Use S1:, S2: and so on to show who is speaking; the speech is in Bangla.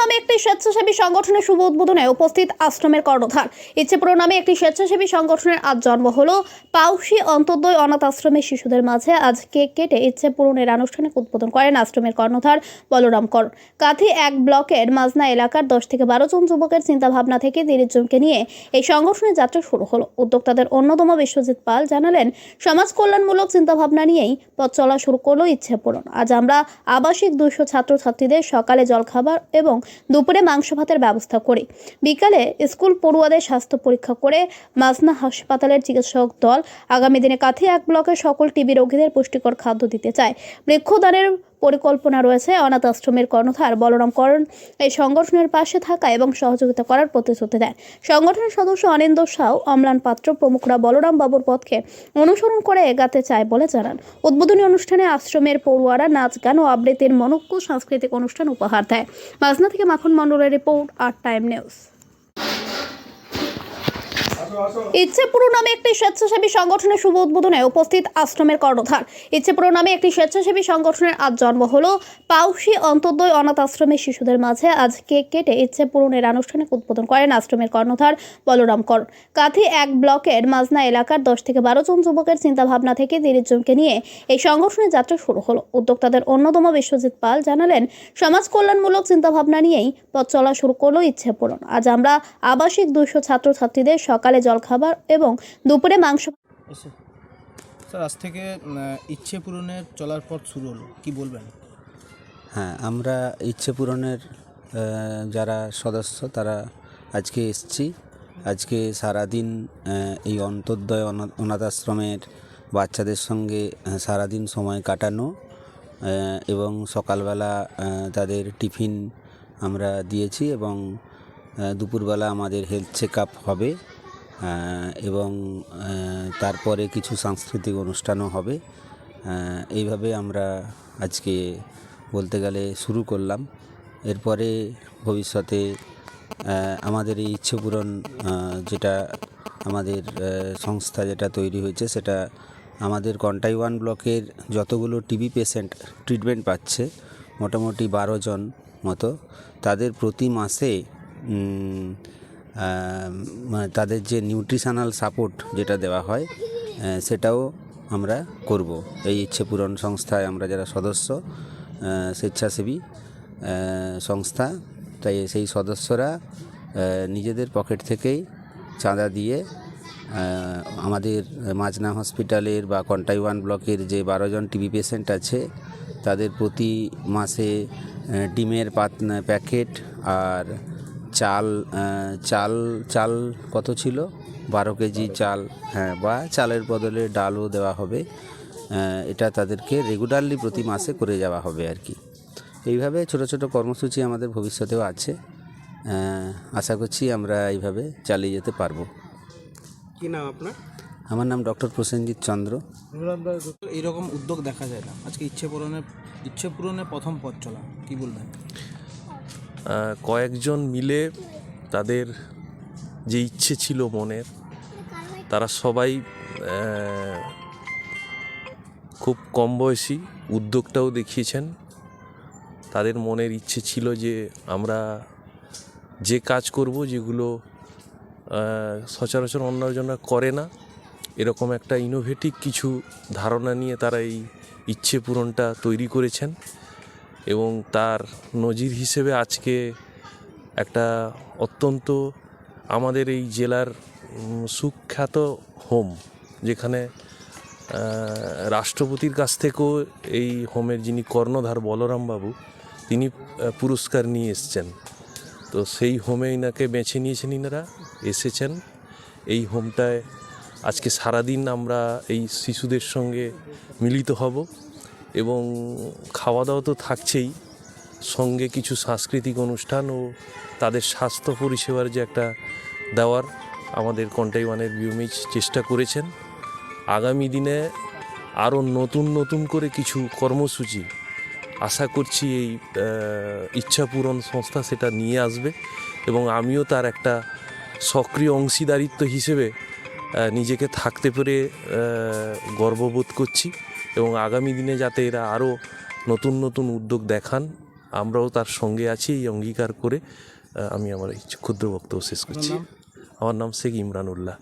S1: নামে একটি স্বেচ্ছাসেবী সংগঠনের শুভ উদ্বোধনে উপস্থিত আশ্রমের কর্ণধার। নামে একটি স্বেচ্ছাসেবী সংগঠনের আজ জন্ম হলো। পাউসি অনাথ আশ্রমের শিশুদের মাঝে আজ কেক কেটে আনুষ্ঠানিক উদ্বোধন করেন আশ্রমের কর্ণধার বলরাম কর। এক ব্লকের মাজনা এলাকার দশ থেকে বারো জন যুবকের চিন্তাভাবনা থেকে তিরিশ জনকে নিয়ে এই সংগঠনের যাত্রা শুরু হলো। উদ্যোক্তাদের অন্যতম বিশ্বজিৎ পাল জানালেন, সমাজ কল্যাণমূলক চিন্তাভাবনা নিয়েই পথ চলা শুরু করল পূরণ আজ আমরা আবাসিক দুশো ছাত্রছাত্রীদের সকালে জলখাবার এবং দুপুরে মাংস ভাতের ব্যবস্থা করি। বিকালে স্কুল পড়ুয়াদের স্বাস্থ্য পরীক্ষা করে মাজনা হাসপাতালের চিকিৎসক দল আগামী দিনে কাথি এক ব্লকের সকল টিবি রোগীদের পুষ্টিকর খাদ্য দিতে চায়। বৃক্ষদানের পরিকল্পনা রয়েছে অনাথ আশ্রমের কর্ণধার বলরাম করণ এই সংগঠনের পাশে থাকা এবং সহযোগিতা করার প্রতিশ্রুতি দেন। সংগঠনের সদস্য অনিন্দ সাউ, অম্লান পাত্র, প্রমুখরা বলরাম বাবুর পথকে অনুসরণ করে এগাতে চায় বলে জানান। উদ্বোধনী অনুষ্ঠানে আশ্রমের পড়ুয়ারা নাচ, গান ও আবৃত্তির মনজ্ঞ সাংস্কৃতিক অনুষ্ঠান উপহার দেয়। মাজনা থেকে মাখন মণ্ডলের রিপোর্ট আর টাইম নিউজ। ইচ্ছেপুরু নামে একটি স্বেচ্ছাসেবী সংগঠনের শুভ উদ্বোধনে উপস্থিত আশ্রমের কর্ণধার। ইচ্ছেপুরু নামে একটি স্বেচ্ছাসেবী সংগঠনের আজ জন্ম হলো। পাউসি অন্তর্দয় অনাথ আশ্রমের শিশুদের মাঝে আজ কেক কেটে ইচ্ছে পূরণের আনুষ্ঠানিক উদ্বোধন করেন আশ্রমের কর্ণধার বলরাম কর। কাথি এক ব্লকের মাজনা এলাকার দশ থেকে বারো জন যুবকের চিন্তাভাবনা থেকে তিরিশ জনকে নিয়ে এই সংগঠনের যাত্রা শুরু হলো। উদ্যোক্তাদের অন্যতম বিশ্বজিৎ পাল জানালেন সমাজ কল্যাণমূলক চিন্তাভাবনা নিয়েই পথ চলা শুরু করল ইচ্ছে পূরণ আজ আমরা আবাসিক দুশো ছাত্রছাত্রীদের সকালে জলখাবার এবং দুপুরে মাংস
S2: স্যার আজ থেকে ইচ্ছে পূরণের চলার পথ শুরু হলো কি বলবেন?
S3: হ্যাঁ আমরা ইচ্ছে পূরণের যারা সদস্য তারা আজকে এসছি। আজকে সারাদিন এই অন্তর্দয় অনা- অনাথ আশ্রমের বাচ্চাদের সঙ্গে সারাদিন সময় কাটানো এবং সকালবেলা তাদের টিফিন আমরা দিয়েছি এবং দুপুরবেলা আমাদের হেলথ চেক আপ হবে। এবং তারপরে কিছু সাংস্কৃতিক অনুষ্ঠানও হবে। এইভাবে আমরা আজকে বলতে গেলে শুরু করলাম। এরপরে ভবিষ্যতে আমাদের এই ইচ্ছে পূরণ যেটা আমাদের সংস্থা যেটা তৈরি হয়েছে, সেটা আমাদের কন্টাই ওয়ান ব্লকের যতগুলো টিবি পেশেন্ট ট্রিটমেন্ট পাচ্ছে, মোটামুটি বারো জন মতো, তাদের প্রতি মাসে মানে তাদের যে নিউট্রিশনাল সাপোর্ট যেটা দেওয়া হয় সেটাও আমরা করব। এই ইচ্ছে পূরণ সংস্থায় আমরা যারা সদস্য স্বেচ্ছাসেবী সংস্থা, তাই সেই সদস্যরা নিজেদের পকেট থেকেই চাঁদা দিয়ে আমাদের মাজনা হসপিটালের বা কন্টাই ওয়ান ব্লকের যে বারো জন টিবি পেশেন্ট আছে, তাদের প্রতি মাসে ডিমের পাত প্যাকেট আর চাল চাল চাল কত ছিল? বারো কেজি চাল। হ্যাঁ বা চালের বদলে ডালও দেওয়া হবে। এটা তাদেরকে রেগুলারলি প্রতি মাসে করে যাওয়া হবে আর কি। এইভাবে ছোট ছোট কর্মসূচি আমাদের ভবিষ্যতেও আছে। আশা করছি আমরা এইভাবে চালিয়ে যেতে পারব।
S2: কি নাম আপনার?
S3: আমার নাম ডক্টর প্রসেনজিৎ চন্দ্র।
S2: এইরকম উদ্যোগ দেখা যায় না। আজকে ইচ্ছে পূরণের ইচ্ছে পূরণের প্রথম পথ চলা কী বলবেন?
S4: কয়েকজন মিলে তাদের যে ইচ্ছে ছিল মনের, তারা সবাই খুব কম বয়সী উদ্যোগটাও দেখিয়েছেন। তাদের মনের ইচ্ছে ছিল যে আমরা যে কাজ করব যেগুলো সচরাচর অন্যজনা করে না, এরকম একটা ইনোভেটিভ কিছু ধারণা নিয়ে তারা এই ইচ্ছে পূরণটা তৈরি করেছেন। এবং তার নজির হিসেবে আজকে একটা অত্যন্ত আমাদের এই জেলার সুখ্যাত হোম, যেখানে রাষ্ট্রপতির কাছ থেকেও এই হোমের যিনি কর্ণধার বলরাম বাবু, তিনি পুরস্কার নিয়ে এসছেন। তো সেই হোমে ইনাকে বেছে নিয়েছেন ইনারা, এসেছেন। এই হোমটায় আজকে সারাদিন আমরা এই শিশুদের সঙ্গে মিলিত হব। এবং খাওয়া দাওয়া তো থাকছেই। সঙ্গে কিছু সাংস্কৃতিক অনুষ্ঠান ও তাদের স্বাস্থ্য পরিষেবার যে একটা দেওয়ার আমাদের কন্টাই ওয়ানের বিউমিজ চেষ্টা করেছেন। আগামী দিনে আরও নতুন নতুন করে কিছু কর্মসূচি আশা করছি এই আহ, ইচ্ছা পূরণ সংস্থা সেটা নিয়ে আসবে এবং আমিও তার একটা সক্রিয় অংশীদারিত্ব হিসেবে নিজেকে থাকতে পেরে গর্ববোধ করছি। এবং আগামী দিনে যাতে এরা আরও নতুন নতুন উদ্যোগ দেখান আমরাও তার সঙ্গে আছি এই অঙ্গীকার করে আমি আমার এই ক্ষুদ্র বক্তব্য শেষ করছি। আমার নাম শেখ ইমরান উল্লাহ